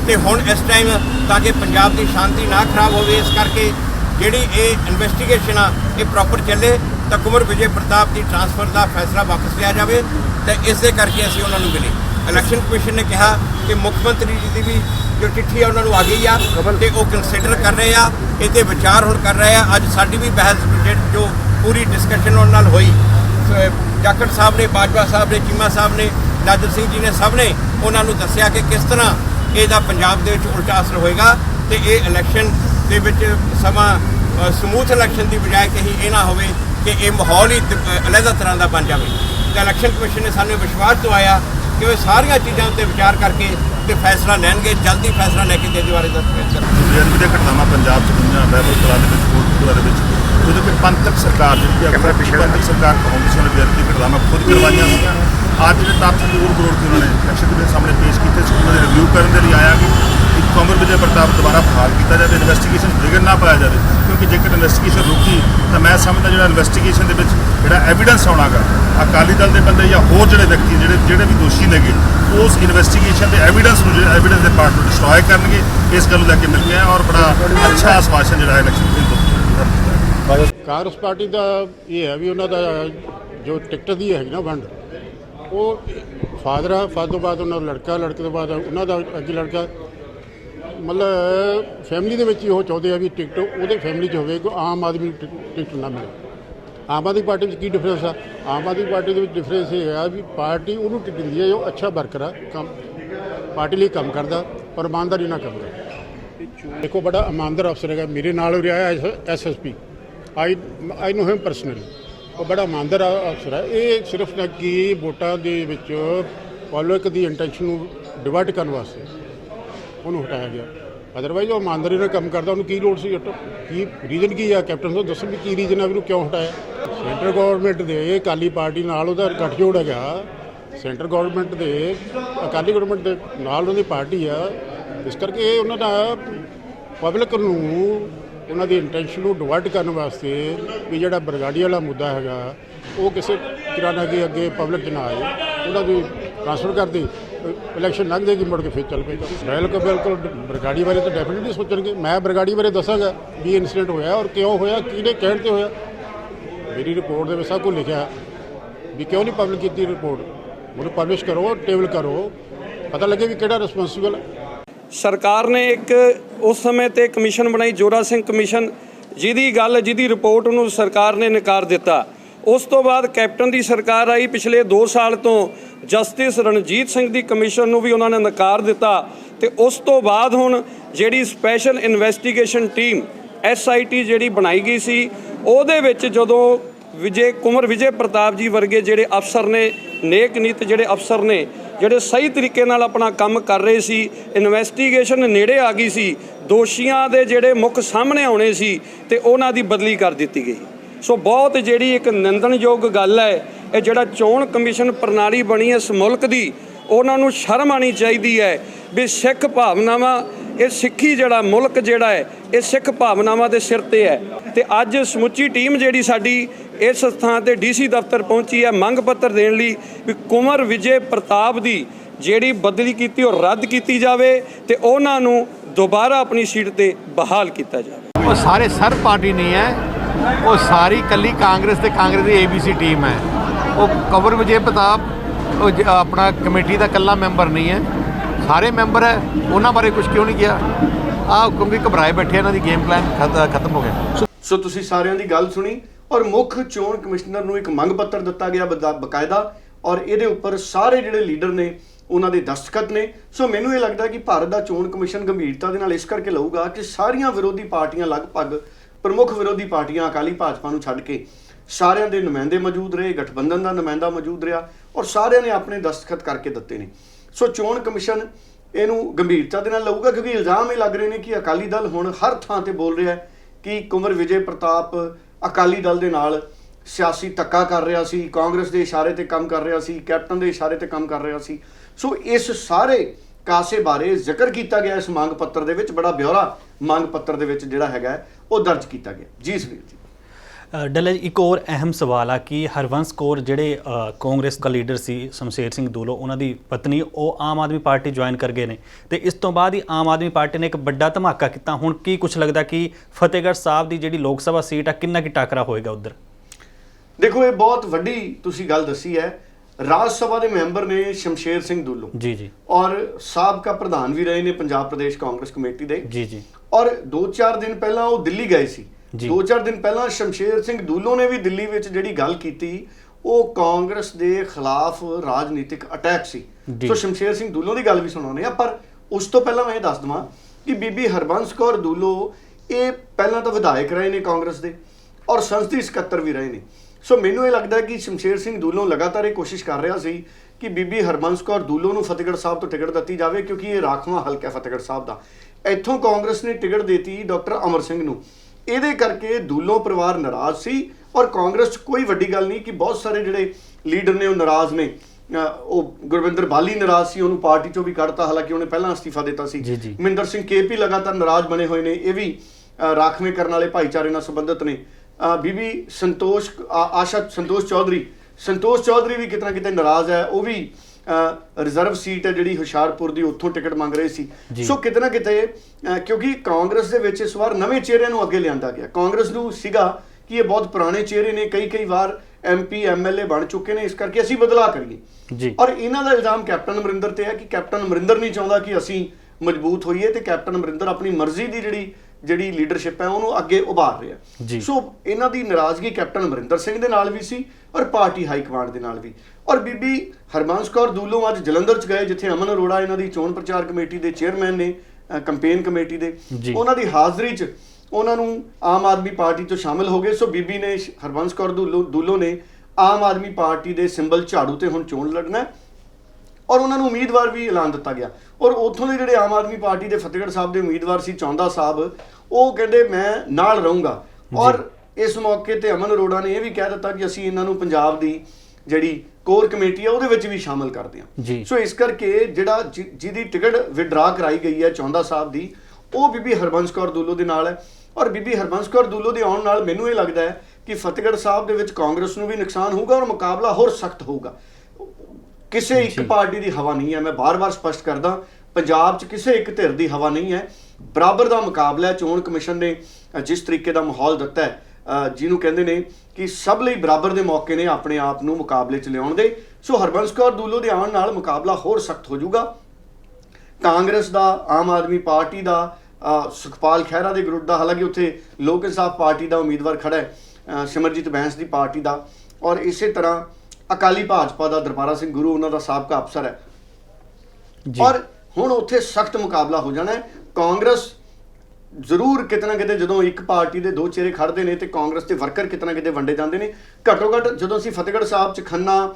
ਤੇ ਹੁਣ ਇਸ ਟਾਈਮ ਤਾਂ ਕਿ ਪੰਜਾਬ ਦੀ ਸ਼ਾਂਤੀ ਨਾ ਖਰਾਬ ਹੋਵੇ, ਇਸ ਕਰਕੇ ਜਿਹੜੀ ਇਹ ਇਨਵੈਸਟੀਗੇਸ਼ਨ ਆ, ਇਹ ਪ੍ਰੋਪਰ ਚੱਲੇ, ਤਾਂ ਕੁਮਰ ਵਿਜੇ ਪ੍ਰਤਾਪ ਦੀ ਟ੍ਰਾਂਸਫਰ ਦਾ ਫੈਸਲਾ ਵਾਪਸ ਲਿਆ ਜਾਵੇ ਤੇ ਇਸੇ ਕਰਕੇ ਅਸੀਂ ਉਹਨਾਂ ਨੂੰ ਮਿਲੇ। ਇਲੈਕਸ਼ਨ ਕਮਿਸ਼ਨ ਨੇ ਕਿਹਾ ਕਿ ਮੁੱਖ ਮੰਤਰੀ ਜੀ ਦੀ ਵੀ ਜੋ ਚਿੱਠੀ ਆ, ਉਹਨਾਂ ਨੂੰ ਆ ਗਈ ਆ ਤੇ ਉਹ ਕੰਸੀਡਰ ਕਰ ਰਹੇ ਆ, ਇਹਦੇ ਵਿਚਾਰ ਹੁਣ ਕਰ ਰਹੇ ਆ। ਅੱਜ ਸਾਡੀ ਵੀ ਬਹਿਸ ਜਿਹੜੀ ਜੋ ਪੂਰੀ ਡਿਸਕਸ਼ਨ ਉਹਨਾਂ ਨਾਲ ਹੋਈ। ਜਾਖੜ ਸਾਹਿਬ ਨੇ, ਬਾਜਵਾ ਸਾਹਿਬ ਨੇ, ਚੀਮਾ ਸਾਹਿਬ ਨੇ ਨਾਦਰ ਸਿੰਘ ਜੀ ਨੇ ਸਭ ਨੇ ਉਹਨਾਂ ਨੂੰ ਦੱਸਿਆ ਕਿ ਕਿਸ ਤਰ੍ਹਾਂ ਇਹਦਾ ਪੰਜਾਬ ਦੇ ਵਿੱਚ ਉਲਟਾ ਅਸਰ ਹੋਏਗਾ ਤੇ ਇਹ ਇਲੈਕਸ਼ਨ ਦੇ ਵਿੱਚ ਸਮਾਂ ਸਮੂਥ ਇਲੈਕਸ਼ਨ ਦੀ ਬਜਾਏ ਕਹੀਂ ਇਹ ਨਾ ਹੋਵੇ ਕਿ ਇਹ ਮਾਹੌਲ ਹੀ ਦ- ਅਲੱਗਾ ਤਰ੍ਹਾਂ ਦਾ ਬਣ ਜਾਵੇ। ਤਾਂ ਇਲੈਕਸ਼ਨ ਕਮਿਸ਼ਨ ਨੇ ਸਾਨੂੰ ਵਿਸ਼ਵਾਸ ਦਵਾਇਆ ਕਿ ਉਹ ਸਾਰੀਆਂ ਚੀਜ਼ਾਂ ਉੱਤੇ ਵਿਚਾਰ ਕਰਕੇ ਤੇ ਫੈਸਲਾ ਲੈਣਗੇ ਜਲਦੀ ਫੈਸਲਾ ਲੈ ਕੇ ਦੇ ਦੇ ਬਾਰੇ ਦੱਸਣਗੇ ਬੇਅਦਬੀ ਦੀਆਂ ਘਟਨਾਵਾਂ ਪੰਜਾਬ 'ਚ ਹੋਈਆਂ ਬਹਿਬਲ ਕਲਾ ਦੇ ਵਿੱਚ ਕੋਟਪੂਰਾ ਦੇ ਵਿੱਚ। ਉਹਦੇ ਕੋਈ ਪੰਥਕ ਸਰਕਾਰ ਜਿਹੜੀ ਕਿ ਅਕਸਰ ਪੰਥਕ ਸਰਕਾਰ ਬੇਅਦਬੀ ਦੀਆਂ ਘਟਨਾਵਾਂ ਖੁਦ ਕਰਵਾਈਆਂ ਹੋਈਆਂ ਅੱਜ ਜਿਹੜੇ ਤੱਥ ਜ਼ਰੂਰ ਕਰੋੜ ਕੇ ਉਹਨਾਂ ਨੇ ਐਕਸ਼ਨ ਦੇ ਸਾਹਮਣੇ ਪੇਸ਼ ਕੀਤੇ ਸੀ ਉਹਨਾਂ ਦੇ ਰਿਵਿਊ ਕਰਨ ਦੇ ਲਈ ਆਇਆ ਕਿ ਇੱਕ ਕਮਰ ਵਿਜੇ ਪ੍ਰਤਾਪ ਦੁਬਾਰਾ ਬਹਾਲ ਕੀਤਾ ਜਾਵੇ ਇਨਵੈਸਟੀਗੇਸ਼ਨ ਵਿਗੜ ਨਾ ਪਾਇਆ ਜਾਵੇ, ਕਿਉਂਕਿ ਜੇਕਰ ਇਨਵੈਸਟੀਗੇਸ਼ਨ ਰੁਕੀ ਤਾਂ ਮੈਂ ਸਮਝਦਾ ਜਿਹੜਾ ਇਨਵੈਸਟੀਗੇਸ਼ਨ ਦੇ ਵਿੱਚ ਜਿਹੜਾ ਐਵੀਡੈਂਸ ਆਉਣਾਗਾ, ਅਕਾਲੀ ਦਲ ਦੇ ਬੰਦੇ ਜਾਂ ਹੋਰ ਜਿਹੜੇ ਵਿਅਕਤੀ, ਜਿਹੜੇ ਜਿਹੜੇ ਵੀ ਦੋਸ਼ੀ ਨੇਗੇ, ਉਸ ਇਨਵੈਸਟੀਗੇਸ਼ਨ ਦੇ ਐਵੀਡੈਂਸ ਨੂੰ ਜਿਹੜਾ ਐਵੀਡੈਂਸ ਦੇ ਪਾਰਟ ਨੂੰ ਡਿਸਟਰੋਏ ਕਰਨਗੇ, ਇਸ ਗੱਲ ਨੂੰ ਲੈ ਕੇ ਮਿਲ ਗਿਆ ਔਰ ਬੜਾ ਅੱਛਾ ਆਸਵਾਸ਼ਨ ਜਿਹੜਾ ਹੈ ਇਲੈਕਸ਼ਨ ਦੇ ਤੋਂ। ਕਾਂਗਰਸ ਪਾਰਟੀ ਦਾ ਇਹ ਹੈ ਵੀ ਉਹਨਾਂ ਦਾ ਜੋ ਟਿਕਟ ਦੀ ਹੈਗੀ ਨਾ ਵੰਡ ਉਹ ਫਾਦਰ ਆ, ਫਾਦਰ ਤੋਂ ਬਾਅਦ ਉਹਨਾਂ ਦਾ ਲੜਕਾ, ਲੜਕੇ ਤੋਂ ਬਾਅਦ ਉਹਨਾਂ ਦਾ ਅੱਗੇ ਲੜਕਾ। ਮਤਲਬ ਫੈਮਿਲੀ ਦੇ ਵਿੱਚ ਹੀ ਉਹ ਚਾਹੁੰਦੇ ਆ ਵੀ ਟਿਕਟ ਉਹਦੇ ਫੈਮਿਲੀ 'ਚ ਹੋਵੇ ਕੋਈ ਆਮ ਆਦਮੀ ਨੂੰ ਟਿਕ- ਟਿਕਟ ਨਾ ਮਿਲੇ। ਆਮ ਆਦਮੀ ਪਾਰਟੀ ਵਿੱਚ ਕੀ ਡਿਫਰੈਂਸ ਆ? ਆਮ ਆਦਮੀ ਪਾਰਟੀ ਦੇ ਵਿੱਚ ਡਿਫਰੈਂਸ ਇਹ ਹੈ ਵੀ ਪਾਰਟੀ ਉਹਨੂੰ ਟਿਕਟ ਦਿੰਦੀ ਹੈ ਜੋ ਅੱਛਾ ਵਰਕਰ ਆ, ਕੰਮ ਪਾਰਟੀ ਲਈ ਕੰਮ ਕਰਦਾ, ਪਰ ਇਮਾਨਦਾਰੀ ਨਾਲ ਕੰਮ ਕਰਦਾ। ਦੇਖੋ, ਬੜਾ ਇਮਾਨਦਾਰ ਅਫਸਰ ਹੈਗਾ, ਮੇਰੇ ਨਾਲ ਰਿਹਾ ਹੈ SSP. I I know him personally. ਉਹ ਬੜਾ ਇਮਾਨਦਾਰ ਅਫਸਰ ਹੈ ਇਹ ਸਿਰਫ ਨਾ ਕਿ ਵੋਟਾਂ ਦੇ ਵਿੱਚ ਪਬਲਿਕ ਦੀ ਇੰਟੈਂਸ਼ਨ ਨੂੰ ਡਿਵਰਟ ਕਰਨ ਵਾਸਤੇ ਉਹਨੂੰ ਹਟਾਇਆ ਗਿਆ। ਅਦਰਵਾਈਜ਼ ਉਹ ਇਮਾਨਦਾਰੀ ਨਾਲ ਕੰਮ ਕਰਦਾ, ਉਹਨੂੰ ਕੀ ਲੋੜ ਸੀ ਕੀ ਰੀਜ਼ਨ ਕੀ ਆ? ਕੈਪਟਨ ਸਾਹਿਬ, ਦੱਸੋ ਵੀ ਕੀ ਰੀਜ਼ਨ ਆ ਵੀ ਉਹਨੂੰ ਕਿਉਂ ਹਟਾਇਆ? ਸੈਂਟਰ ਗਵਰਨਮੈਂਟ ਦੇ ਅਕਾਲੀ ਪਾਰਟੀ ਨਾਲ ਉਹਦਾ ਗੱਠਜੋੜ ਹੈਗਾ। ਸੈਂਟਰ ਗਵਰਨਮੈਂਟ ਦੇ, ਅਕਾਲੀ ਗਵਰਨਮੈਂਟ ਦੇ ਨਾਲ ਉਹਦੀ ਪਾਰਟੀ ਆ। ਇਸ ਕਰਕੇ ਇਹ ਉਹਨਾਂ ਦਾ ਪਬਲਿਕ ਨੂੰ ਉਹਨਾਂ ਦੀ ਇੰਟੈਂਸ਼ਨ ਨੂੰ ਡਿਵਰਟ ਕਰਨ ਵਾਸਤੇ ਵੀ ਜਿਹੜਾ ਬਰਗਾੜੀ ਵਾਲਾ ਮੁੱਦਾ ਹੈਗਾ, ਉਹ ਕਿਸੇ ਕਿਰਾਨਾ ਅੱਗੇ ਅੱਗੇ ਪਬਲਿਕ 'ਚ ਨਾ ਆਏ, ਉਹਨਾਂ ਦੀ ਟ੍ਰਾਂਸਫਰ ਕਰ ਦੇ ਇਲੈਕਸ਼ਨ ਲੰਘ ਜਾਏਗੀ, ਮੁੜ ਕੇ ਫਿਰ ਚੱਲ ਪਏਗਾ ਬਿਲਕੁਲ ਬਿਲਕੁਲ ਬਰਗਾੜੀ ਬਾਰੇ ਤਾਂ ਡੈਫੀਨਿਟਲੀ ਸੋਚਣਗੇ। ਮੈਂ ਬਰਗਾੜੀ ਬਾਰੇ ਦੱਸਾਂਗਾ ਵੀ ਇਨਸੀਡੈਂਟ ਹੋਇਆ ਔਰ ਕਿਉਂ ਹੋਇਆ, ਕਿਹਦੇ ਕਹਿਣ ਤੇ ਹੋਇਆ। ਮੇਰੀ ਰਿਪੋਰਟ ਦੇ ਵਿੱਚ ਸਭ ਕੁਝ ਲਿਖਿਆ ਵੀ ਕਿਉਂ ਨਹੀਂ ਪਬਲਿਕ ਕੀਤੀ ਰਿਪੋਰਟ ਉਹਨੂੰ ਪਬਲਿਸ਼ ਕਰੋ ਟੇਬਲ ਕਰੋ। ਪਤਾ ਲੱਗੇ ਵੀ ਕਿਹੜਾ ਰਿਸਪੌਂਸੀਬਲ ਸਰਕਾਰ ਨੇ ਇੱਕ ਉਸ ਸਮੇਂ ਤੇ ਕਮਿਸ਼ਨ ਬਣਾਈ, ਜੋਰਾ ਸਿੰਘ ਕਮਿਸ਼ਨ, ਜਿਹਦੀ ਗੱਲ, ਜਿਹਦੀ ਰਿਪੋਰਟ ਨੂੰ ਸਰਕਾਰ ਨੇ ਨਕਾਰ ਦਿੱਤਾ। ਉਸ ਤੋਂ ਬਾਅਦ ਕੈਪਟਨ ਦੀ ਸਰਕਾਰ ਆਈ ਪਿਛਲੇ 2 ਸਾਲ ਤੋਂ। ਜਸਟਿਸ ਰਣਜੀਤ ਸਿੰਘ ਦੀ ਕਮਿਸ਼ਨ ਨੂੰ ਵੀ ਉਹਨਾਂ ਨੇ ਨਕਾਰ ਦਿੱਤਾ। ਤੇ ਉਸ ਤੋਂ ਬਾਅਦ ਹੁਣ ਜਿਹੜੀ ਸਪੈਸ਼ਲ ਇਨਵੈਸਟੀਗੇਸ਼ਨ ਟੀਮ ਐਸਆਈਟੀ ਜਿਹੜੀ ਬਣਾਈ ਗਈ ਸੀ, ਉਹਦੇ ਵਿੱਚ ਜਦੋਂ ਵਿਜੇ, ਕੁਮਰ ਵਿਜੇ ਪ੍ਰਤਾਪ ਜੀ ਵਰਗੇ ਜਿਹੜੇ ਅਫਸਰ ਨੇ ਨੇਕ ਨੀਤ ਜਿਹੜੇ ਅਫਸਰ ਨੇ ਜਿਹੜੇ ਸਹੀ ਤਰੀਕੇ ਨਾਲ ਆਪਣਾ ਕੰਮ ਕਰ ਰਹੇ ਸੀ ਇਨਵੈਸਟੀਗੇਸ਼ਨ ਨੇੜੇ ਆ ਗਈ ਸੀ, ਦੋਸ਼ੀਆਂ ਦੇ ਜਿਹੜੇ ਮੁੱਖ ਸਾਹਮਣੇ ਆਉਣੇ ਸੀ ਤੇ ਉਹਨਾਂ ਦੀ ਬਦਲੀ ਕਰ ਦਿੱਤੀ ਗਈ। ਸੋ ਬਹੁਤ ਜਿਹੜੀ ਇੱਕ ਨਿੰਦਣਯੋਗ ਗੱਲ ਹੈ, ਇਹ ਜਿਹੜਾ ਚੋਣ ਕਮਿਸ਼ਨ ਪ੍ਰਣਾਲੀ ਬਣੀ ਇਸ ਮੁਲਕ ਦੀ, ਉਹਨਾਂ ਨੂੰ ਸ਼ਰਮ ਆਣੀ ਚਾਹੀਦੀ ਹੈ ਵੀ ਸਿੱਖ ਭਾਵਨਾਵਾਂ, ਇਹ ਸਿੱਖੀ ਜਿਹੜਾ ਮੁਲਕ ਜਿਹੜਾ ਹੈ, ਇਹ ਸਿੱਖ ਭਾਵਨਾਵਾਂ ਦੇ ਸਿਰ ਤੇ ਹੈ। ਤੇ ਅੱਜ ਸਮੁੱਚੀ ਟੀਮ ਜਿਹੜੀ ਸਾਡੀ ਇਸ ਥਾਂ ਤੇ ਡੀਸੀ ਦਫ਼ਤਰ ਪਹੁੰਚੀ ਹੈ। ਮੰਗ ਪੱਤਰ ਦੇਣ ਲਈ ਵੀ ਕੁਮਰ ਵਿਜੇ ਪ੍ਰਤਾਪ ਦੀ ਜਿਹੜੀ ਬਦਲੀ ਕੀਤੀ ਉਹ ਰੱਦ ਕੀਤੀ ਜਾਵੇ ਤੇ ਉਹਨਾਂ ਨੂੰ ਦੁਬਾਰਾ ਆਪਣੀ ਸੀਟ ਤੇ ਬਹਾਲ ਕੀਤਾ ਜਾਵੇ। ਉਹ ਸਾਰੇ ਸਰ ਪਾਰਟੀ ਨਹੀਂ ਹੈ। ਉਹ ਸਾਰੀ ਕੱਲੀ ਕਾਂਗਰਸ ਤੇ ਕਾਂਗਰਸ ਦੀ ਏਬੀਸੀ ਟੀਮ ਹੈ। ਉਹ ਕਵਰ ਵਿਜੇ ਪ੍ਰਤਾਪ ਉਹ ਜ- ਆਪਣਾ ਕਮੇਟੀ ਦਾ ਕੱਲਾ ਮੈਂਬਰ ਨਹੀਂ ਹੈ। ਸਾਰੇ ਮੈਂਬਰ ਹੈ। ਉਹਨਾਂ ਬਾਰੇ ਕੁਝ ਕਿਉਂ ਨਹੀਂ ਕਿਹਾ? ਆ ਕਿਉਂਕਿ ਘਬਰਾਏ ਬੈਠੇ ਇਹਨਾਂ ਦੀ ਗੇਮ ਪਲਾਨ ਖਤਮ ਹੋ ਗਿਆ। ਸੋ ਤੁਸੀਂ ਸਾਰਿਆਂ ਦੀ ਗੱਲ ਸੁਣੀ। ਔਰ ਮੁੱਖ ਚੋਣ ਕਮਿਸ਼ਨਰ ਨੂੰ ਇੱਕ ਮੰਗ ਪੱਤਰ ਦਿੱਤਾ ਗਿਆ ਬਦਾ- ਬਕਾਇਦਾ ਔਰ ਇਹਦੇ ਉੱਪਰ ਸਾਰੇ ਜਿਹੜੇ ਲੀਡਰ ਨੇ, ਉਹਨਾਂ ਦੇ ਦਸਤਖਤ ਨੇ। ਸੋ ਮੈਨੂੰ ਇਹ ਲੱਗਦਾ ਕਿ ਭਾਰਤ ਦਾ ਚੋਣ ਕਮਿਸ਼ਨ ਗੰਭੀਰਤਾ ਦੇ ਨਾਲ ਇਸ ਕਰਕੇ ਲਊਗਾ ਕਿ ਸਾਰੀਆਂ ਵਿਰੋਧੀ ਪਾਰਟੀਆਂ ਲਗਭਗ ਪ੍ਰਮੁੱਖ ਵਿਰੋਧੀ ਪਾਰਟੀਆਂ ਅਕਾਲੀ ਭਾਜਪਾ ਨੂੰ ਛੱਡ ਕੇ ਸਾਰਿਆਂ ਦੇ ਨੁਮਾਇੰਦੇ ਮੌਜੂਦ ਰਹੇ, ਗਠਬੰਧਨ ਦਾ ਨੁਮਾਇੰਦਾ ਮੌਜੂਦ ਰਿਹਾ ਔਰ ਸਾਰਿਆਂ ਨੇ ਆਪਣੇ ਦਸਤਖਤ ਕਰਕੇ ਦਿੱਤੇ ਨੇ। ਸੋ ਚੋਣ ਕਮਿਸ਼ਨ ਇਹਨੂੰ ਗੰਭੀਰਤਾ ਦੇ ਨਾਲ ਲਊਗਾ ਕਿਉਂਕਿ ਇਲਜ਼ਾਮ ਇਹ ਲੱਗ ਰਹੇ ਨੇ ਕਿ ਅਕਾਲੀ ਦਲ ਹੁਣ ਹਰ ਥਾਂ ਤੇ ਬੋਲ ਰਿਹਾ ਹੈ ਕਿ ਕੁਮਰ ਵਿਜੇ ਪ੍ਰਤਾਪ ਅਕਾਲੀ ਦਲ ਦੇ ਨਾਲ ਸਿਆਸੀ ਧੱਕਾ ਕਰ ਰਿਹਾ ਸੀ, ਕਾਂਗਰਸ ਦੇ ਇਸ਼ਾਰੇ ਤੇ ਕੰਮ ਕਰ ਰਿਹਾ ਸੀ, ਕੈਪਟਨ ਦੇ ਇਸ਼ਾਰੇ ਤੇ ਕੰਮ ਕਰ ਰਿਹਾ ਸੀ। ਸੋ ਇਸ ਸਾਰੇ ਕਾਸੇ ਬਾਰੇ ਜ਼ਿਕਰ ਕੀਤਾ ਗਿਆ ਇਸ ਮੰਗ ਪੱਤਰ ਦੇ ਵਿੱਚ, ਬੜਾ ਬਿਉਰਾ ਮੰਗ ਪੱਤਰ ਦੇ ਵਿੱਚ ਜਿਹੜਾ ਹੈਗਾ ਉਹ ਦਰਜ ਕੀਤਾ ਗਿਆ। ਜੀ ਸੁਨੀਲ ਜੀ। ਡੱਲੇ ਇੱਕ ਹੋਰ ਅਹਿਮ ਸਵਾਲ ਆ ਕਿ ਹਰਵੰਸ ਕੌਰ ਜਿਹੜੇ ਕਾਂਗਰਸ ਦਾ ਲੀਡਰ ਸੀ ਸ਼ਮਸ਼ੇਰ ਸਿੰਘ ਦੂਲੋ ਉਹਨਾਂ ਦੀ ਪਤਨੀ ਉਹ ਆਮ ਆਦਮੀ ਪਾਰਟੀ ਜੁਆਇਨ ਕਰ ਗਏ ਨੇ। ਤੇ ਇਸ ਤੋਂ ਬਾਅਦ ਹੀ ਆਮ ਆਦਮੀ ਪਾਰਟੀ ਨੇ ਇੱਕ ਵੱਡਾ ਧਮਾਕਾ ਕੀਤਾ। ਹੁਣ ਕੀ ਕੁਝ ਲੱਗਦਾ ਕਿ ਫਤਿਹਗੜ੍ਹ ਸਾਹਿਬ ਦੀ ਜਿਹੜੀ ਲੋਕ ਸਭਾ ਸੀਟ ਆ ਕਿੰਨਾ ਕੀ ਟਾਕਰਾ ਹੋਏਗਾ ਉਧਰ? ਦੇਖੋ ਇਹ ਬਹੁਤ ਵੱਡੀ ਤੁਸੀਂ ਗੱਲ ਦੱਸੀ ਹੈ। ਰਾਜ ਸਭਾ ਦੇ ਮੈਂਬਰ ਨੇ ਸ਼ਮਸ਼ੇਰ ਸਿੰਘ ਦੁੱਲੋ। ਜੀ ਜੀ। ਔਰ ਸਾਬਕਾ ਪ੍ਰਧਾਨ ਵੀ ਰਹੇ ਨੇ ਪੰਜਾਬ ਪ੍ਰਦੇਸ਼ ਕਾਂਗਰਸ ਕਮੇਟੀ ਦੇ। ਜੀ ਜੀ। ਔਰ 2-4 ਦਿਨ ਪਹਿਲਾਂ ਉਹ ਦਿੱਲੀ ਗਏ ਸੀ। 2-4 ਦਿਨ ਪਹਿਲਾਂ ਸ਼ਮਸ਼ੇਰ ਸਿੰਘ ਦੂਲੋ ਨੇ ਵੀ ਦਿੱਲੀ ਵਿੱਚ ਜਿਹੜੀ ਗੱਲ ਕੀਤੀ ਉਹ ਕਾਂਗਰਸ ਦੇ ਖਿਲਾਫ ਰਾਜਨੀਤਿਕ ਅਟੈਕ ਸੀ। ਸੋ ਸ਼ਮਸ਼ੇਰ ਸਿੰਘ ਦੂਲੋ ਦੀ ਗੱਲ ਵੀ ਸੁਣਾਉਂਦੇ ਆ ਪਰ ਉਸ ਤੋਂ ਪਹਿਲਾਂ ਮੈਂ ਇਹ ਦੱਸ ਦਵਾਂ ਕਿ ਬੀਬੀ ਹਰਬੰਸ ਕੌਰ ਦੂਲੋ ਇਹ ਪਹਿਲਾਂ ਤਾਂ ਵਿਧਾਇਕ ਰਹੇ ਨੇ ਕਾਂਗਰਸ ਦੇ ਔਰ ਸੰਸਦੀ ਸਕੱਤਰ ਵੀ ਰਹੇ ਨੇ। ਸੋ ਮੈਨੂੰ ਇਹ ਲੱਗਦਾ ਕਿ ਸ਼ਮਸ਼ੇਰ ਸਿੰਘ ਦੂਲੋਂ ਲਗਾਤਾਰ ਇਹ ਕੋਸ਼ਿਸ਼ ਕਰ ਰਿਹਾ ਸੀ ਕਿ ਬੀਬੀ ਹਰਬੰਸ ਕੌਰ ਦੂਲੋਂ ਨੂੰ ਫਤਿਹਗੜ੍ਹ ਸਾਹਿਬ ਤੋਂ ਟਿਕਟ ਦਿੱਤੀ ਜਾਵੇ ਕਿਉਂਕਿ ਇਹ ਰਾਖਵਾਂ ਹਲਕਾ ਫਤਿਹਗੜ੍ਹ ਸਾਹਿਬ ਦਾ। ਇੱਥੋਂ ਕਾਂਗਰਸ ਨੇ ਟਿਕਟ ਦਿੱਤੀ ਡਾਕਟਰ ਅਮਰ ਸਿੰਘ ਨੂੰ। ਇਹਦੇ ਕਰਕੇ ਦੂਲੋਂ ਪਰਿਵਾਰ ਨਾਰਾਜ਼ ਸੀ ਔਰ ਕਾਂਗਰਸ 'ਚ ਕੋਈ ਵੱਡੀ ਗੱਲ ਨਹੀਂ ਕਿ ਬਹੁਤ ਸਾਰੇ ਜਿਹੜੇ ਲੀਡਰ ਨੇ ਉਹ ਨਾਰਾਜ਼ ਨੇ। ਉਹ ਗੁਰਵਿੰਦਰ ਬਾਲੀ ਨਾਰਾਜ਼ ਸੀ ਉਹਨੂੰ ਪਾਰਟੀ ਚੋਂ ਵੀ ਕੱਢਤਾ ਹਾਲਾਂਕਿ ਉਹਨੇ ਪਹਿਲਾਂ ਅਸਤੀਫਾ ਦਿੱਤਾ ਸੀ। ਮਿੰਦਰ ਸਿੰਘ ਕੇਪੀ ਲਗਾਤਾਰ ਨਾਰਾਜ਼ ਬਣੇ ਹੋਏ ਨੇ ਇਹ ਵੀ ਰਾਖਵੇਂ ਕਰਨ ਵਾਲੇ ਭਾਈਚਾਰੇ ਨਾਲ ਸੰਬੰਧਿਤ ਨੇ। ਬੀਬੀ ਸੰਤੋਸ਼ ਆਸ਼ਾ ਸੰਤੋਸ਼ ਚੌਧਰੀ ਸੰਤੋਸ਼ ਚੌਧਰੀ ਵੀ ਕਿਤਨਾ ਕਿਤੇ ਨਾਰਾਜ਼ ਹੈ ਉਹ ਵੀ ਰਿਜ਼ਰਵ ਸੀਟ ਹੈ ਜਿਹੜੀ ਹੁਸ਼ਿਆਰਪੁਰ ਦੀ ਉੱਥੋਂ ਟਿਕਟ ਮੰਗ ਰਹੇ ਸੀ। ਸੋ ਕਿਤੇ ਨਾ ਕਿਤੇ ਕਿਉਂਕਿ ਕਾਂਗਰਸ ਦੇ ਵਿੱਚ ਇਸ ਵਾਰ ਨਵੇਂ ਚਿਹਰਿਆਂ ਨੂੰ ਅੱਗੇ ਲਿਆਂਦਾ ਗਿਆ। ਕਾਂਗਰਸ ਨੂੰ ਸੀਗਾ ਕਿ ਇਹ ਬਹੁਤ ਪੁਰਾਣੇ ਚਿਹਰੇ ਨੇ ਕਈ ਕਈ ਵਾਰ ਐਮਪੀ ਐਮਐਲਏ ਬਣ ਚੁੱਕੇ ਨੇ ਇਸ ਕਰਕੇ ਅਸੀਂ ਬਦਲਾਅ ਕਰੀਏ। ਜੀ। ਔਰ ਇਹਨਾਂ ਦਾ ਇਲਜ਼ਾਮ ਕੈਪਟਨ ਅਮਰਿੰਦਰ ਤੇ ਹੈ ਕਿ ਕੈਪਟਨ ਅਮਰਿੰਦਰ ਨਹੀਂ ਚਾਹੁੰਦਾ ਕਿ ਅਸੀਂ ਮਜ਼ਬੂਤ ਹੋਈਏ ਤੇ ਕੈਪਟਨ ਅਮਰਿੰਦਰ ਆਪਣੀ ਮਰਜ਼ੀ ਦੀ ਜਿਹੜੀ ਜਿਹੜੀ ਲੀਡਰਸ਼ਿਪ ਹੈ ਉਹਨੂੰ ਅੱਗੇ ਉਭਾਰ ਰਿਹਾ। ਸੋ ਇਹਨਾਂ ਦੀ ਨਾਰਾਜ਼ਗੀ ਕੈਪਟਨ ਅਮਰਿੰਦਰ ਸਿੰਘ ਦੇ ਨਾਲ ਵੀ ਸੀ ਔਰ ਪਾਰਟੀ ਹਾਈ ਕਮਾਂਡ ਦੇ ਨਾਲ ਵੀ। ਔਰ ਬੀਬੀ ਹਰਬੰਸ ਕੌਰ ਦੂਲੋਂ ਅੱਜ ਜਲੰਧਰ ਚ ਗਏ ਜਿੱਥੇ ਅਮਨ ਅਰੋੜਾ ਇਹਨਾਂ ਦੀ ਚੋਣ ਪ੍ਰਚਾਰ ਕਮੇਟੀ ਦੇ ਚੇਅਰਮੈਨ ਨੇ ਕੰਪੇਨ ਕਮੇਟੀ ਦੇ। ਉਹਨਾਂ ਦੀ ਹਾਜ਼ਰੀ 'ਚ ਉਹਨਾਂ ਨੂੰ ਆਮ ਆਦਮੀ ਪਾਰਟੀ ਤੋਂ ਸ਼ਾਮਿਲ ਹੋ ਗਏ। ਸੋ ਬੀਬੀ ਨੇ ਹਰਬੰਸ ਕੌਰ ਦੂਲੋਂ ਦੂਲੋਂ ਨੇ ਆਮ ਆਦਮੀ ਪਾਰਟੀ ਦੇ ਸਿੰਬਲ ਝਾੜੂ ਤੇ ਹੁਣ ਚੋਣ ਲੜਨਾ ਹੈ। ਔਰ ਉਹਨਾਂ ਨੂੰ ਉਮੀਦਵਾਰ ਵੀ ਐਲਾਨ ਦਿੱਤਾ ਗਿਆ। ਔਰ ਉੱਥੋਂ ਦੇ ਜਿਹੜੇ ਆਮ ਆਦਮੀ ਪਾਰਟੀ ਦੇ ਫਤਿਹਗੜ੍ਹ ਸਾਹਿਬ ਦੇ ਉਮੀਦਵਾਰ ਸੀ ਚੌਂਦਾ ਸਾਹਿਬ ਉਹ ਕਹਿੰਦੇ ਮੈਂ ਨਾਲ ਰਹੂੰਗਾ। ਔਰ ਇਸ ਮੌਕੇ ਤੇ ਅਮਨ ਅਰੋੜਾ ਨੇ ਇਹ ਵੀ ਕਹਿ ਦਿੱਤਾ ਕਿ ਅਸੀਂ ਇਹਨਾਂ ਨੂੰ ਪੰਜਾਬ ਦੀ ਜਿਹੜੀ ਕੋਰ ਕਮੇਟੀ ਹੈ ਉਹਦੇ ਵਿੱਚ ਵੀ ਸ਼ਾਮਲ ਕਰਦੇ। ਹਾਂ। ਸੋ ਇਸ ਕਰਕੇ ਜਿਹੜਾ ਜਿਹਦੀ ਟਿਕਟ ਵਿਡਰਾ ਕਰਾਈ ਗਈ ਹੈ ਚੌਂਦਾ ਸਾਹਿਬ ਦੀ ਉਹ ਬੀਬੀ ਹਰਬੰਸ ਕੌਰ ਦੂਲੋ ਦੇ ਨਾਲ ਹੈ। ਔਰ ਬੀਬੀ ਹਰਬੰਸ ਕੌਰ ਦੂਲੋ ਦੇ ਆਉਣ ਨਾਲ ਮੈਨੂੰ ਇਹ ਲੱਗਦਾ ਹੈ ਕਿ ਫਤਿਹਗੜ੍ਹ ਸਾਹਿਬ ਦੇ ਵਿੱਚ ਕਾਂਗਰਸ ਨੂੰ ਵੀ ਨੁਕਸਾਨ ਹੋਊਗਾ ਔਰ ਮੁਕਾਬਲਾ ਹੋਰ ਸਖਤ ਹੋਊਗਾ। ਕਿਸੇ ਇੱਕ ਪਾਰਟੀ ਦੀ ਹਵਾ ਨਹੀਂ ਹੈ। ਮੈਂ ਬਾਰ-ਬਾਰ ਸਪਸ਼ਟ ਕਰਦਾ ਪੰਜਾਬ 'ਚ ਕਿਸੇ ਇੱਕ ਧਿਰ ਦੀ ਹਵਾ ਨਹੀਂ ਹੈ। ਬਰਾਬਰ ਦਾ ਮੁਕਾਬਲਾ ਹੈ। ਚੋਣ ਕਮਿਸ਼ਨ ਨੇ ਜਿਸ ਤਰੀਕੇ ਦਾ ਮਾਹੌਲ ਦਿੱਤਾ ਹੈ ਜਿਹਨੂੰ ਕਹਿੰਦੇ ਨੇ ਕਿ ਸਭ ਲਈ ਬਰਾਬਰ ਦੇ ਮੌਕੇ ਨੇ ਆਪਣੇ ਆਪ ਨੂੰ ਮੁਕਾਬਲੇ 'ਚ ਲਿਆਉਣ ਦੇ। ਸੋ ਹਰਬੰਸ ਕੌਰ ਦੂਲੋ ਦੇ ਆਉਣ ਨਾਲ ਮੁਕਾਬਲਾ ਹੋਰ ਸਖਤ ਹੋ ਜਾਊਗਾ। ਕਾਂਗਰਸ ਦਾ ਆਮ ਆਦਮੀ ਪਾਰਟੀ ਦਾ ਸੁਖਪਾਲ ਖਹਿਰਾ ਦੇ ਵਿਰੁੱਧ ਦਾ ਹਾਲਾਂਕਿ ਉੱਥੇ ਲੋਕ ਇਨਸਾਫ ਪਾਰਟੀ ਦਾ ਉਮੀਦਵਾਰ ਖੜਾ ਹੈ ਸਿਮਰਜੀਤ ਬੈਂਸ ਦੀ ਪਾਰਟੀ ਦਾ। ਔਰ ਇਸੇ ਤਰ੍ਹਾਂ ਅਕਾਲੀ ਭਾਜਪਾ ਦਾ ਦਰਬਾਰਾ ਸਿੰਘ ਗੁਰੂ ਉਹਨਾਂ ਦਾ ਸਾਬਕਾ ਅਫਸਰ ਹੈ। ਜੀ। ਔਰ ਹੁਣ ਉੱਥੇ ਸਖਤ ਮੁਕਾਬਲਾ ਹੋ ਜਾਣਾ ਹੈ। ਕਾਂਗਰਸ ਜ਼ਰੂਰ ਕਿਤਨਾ ਕਿਤੇ ਜਦੋਂ ਇੱਕ ਪਾਰਟੀ ਦੇ ਦੋ ਚਿਹਰੇ ਖੜਦੇ ਨੇ ਤੇ ਕਾਂਗਰਸ ਦੇ ਵਰਕਰ ਕਿਤਨਾ ਕਿਤੇ ਵੰਡੇ ਜਾਂਦੇ ਨੇ। ਘੱਟੋ ਘੱਟ ਜਦੋਂ ਅਸੀਂ ਫਤਿਹਗੜ੍ਹ ਸਾਹਿਬ ਚ ਖੰਨਾ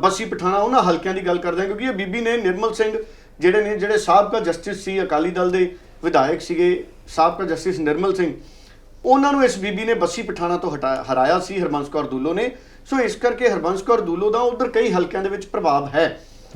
ਬੱਸੀ ਪਠਾਣਾ ਉਹਨਾਂ ਹਲਕਿਆਂ ਦੀ ਗੱਲ ਕਰਦੇ ਹਾਂ ਕਿਉਂਕਿ ਇਹ ਬੀਬੀ ਨੇ ਨਿਰਮਲ ਸਿੰਘ ਜਿਹੜੇ ਨੇ ਜਿਹੜੇ ਸਾਬਕਾ ਜਸਟਿਸ ਸੀ ਅਕਾਲੀ ਦਲ ਦੇ ਵਿਧਾਇਕ ਸੀਗੇ ਸਾਬਕਾ ਜਸਟਿਸ ਨਿਰਮਲ ਸਿੰਘ। ਉਹਨਾਂ ਨੂੰ ਇਸ ਬੀਬੀ ਨੇ ਬੱਸੀ ਪਠਾਣਾ ਤੋਂ ਹਟਾਇਆ ਹਰਾਇਆ ਸੀ ਹਰਬੰਸ ਕੌਰ ਦੂਲੋ ਨੇ ਸੋ ਇਸ ਕਰਕੇ ਹਰਬੰਸ ਕੌਰ ਦੂਲੋ ਦਾ ਉਧਰ ਕਈ ਹਲਕਿਆਂ ਦੇ ਵਿੱਚ ਪ੍ਰਭਾਵ ਹੈ